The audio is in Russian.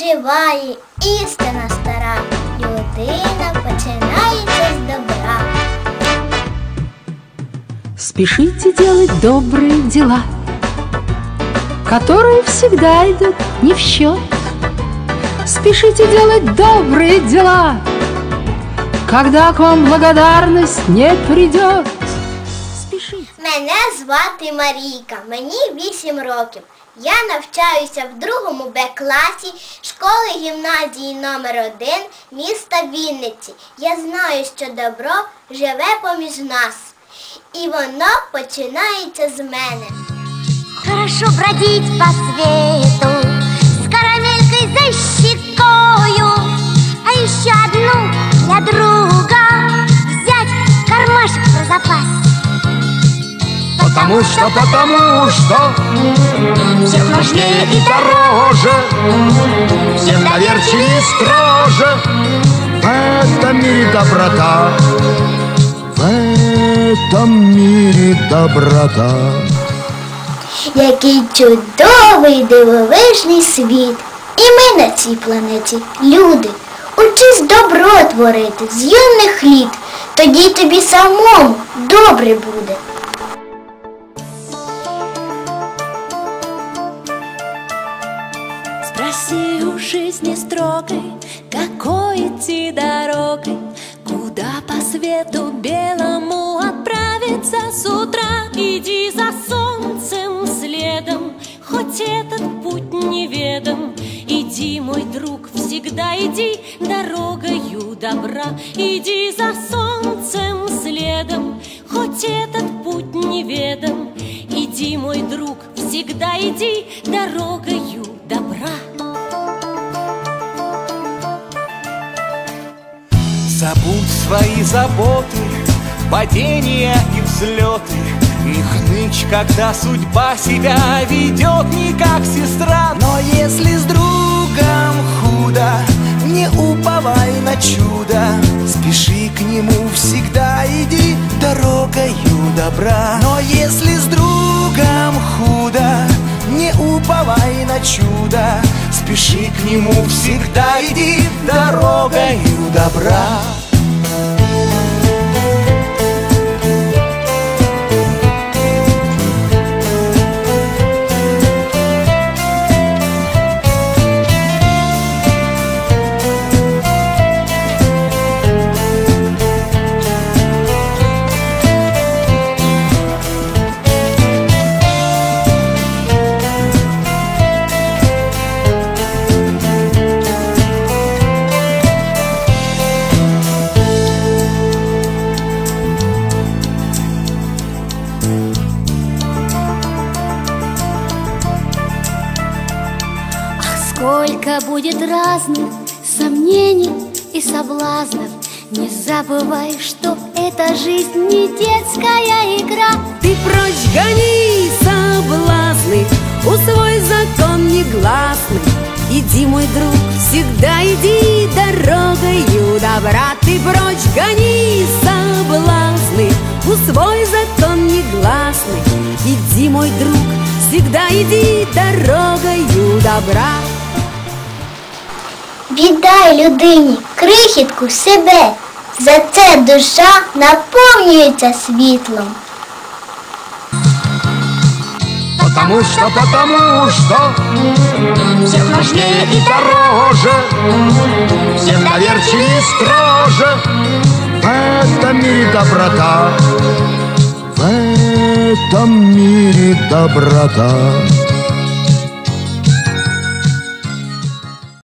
співає істина стара. Людина починається з добра. Спешите делать добрые дела, которые всегда идут не в счет. Спешите делать добрые дела, когда к вам благодарность не придет. Мене звати Марійка, мені 8 років. Я навчаюся в другому Б класі школи гімназії номер 1 міста Вінниці. Я знаю, що добро живе поміж нас. І воно починається з мене. Хорошо бродить по свету С карамелькой за щекою А еще одну Потому что, потому что Всех важнее и дороже Всех доверчивее и строже В этом мире доброта В этом мире доброта Який чудовий дивовижний світ. І ми на цій планеті, люди. Учись добро творити з юних літ. Тоді тобі самому добре буде. Спроси у жизни строгой, какой идти дорогой, Куда по свету белому отправиться с утра. Иди за солнцем следом, хоть этот путь неведом. Иди, мой друг, всегда иди дорогою добра. Иди за солнцем следом, хоть этот путь неведом. Иди, мой друг, всегда иди дорогою добра. Забудь свои заботы, падения и взлеты. Не хнычь, когда судьба себя ведет не как сестра. Но если с другом худо, не уповай на чудо. Спеши к нему, всегда иди дорогою добра. Но если с другом худо, не уповай на чудо Спеши к нему, всегда иди дорогою добра сколько будет разных сомнений и соблазнов Не забывай, что эта жизнь не детская игра Ты прочь гони соблазны, усвой закон негласный. Иди, мой друг, всегда иди дорогою добра. Ты прочь гони соблазны, усвой закон негласный. Иди, мой друг, всегда иди дорогою добра. Віддай людині крихітку себе. За це душа наповнюється світлом. Потому что, потому что Всех важнее и дороже Всех доверчивее и строже В этом мире доброта В этом мире доброта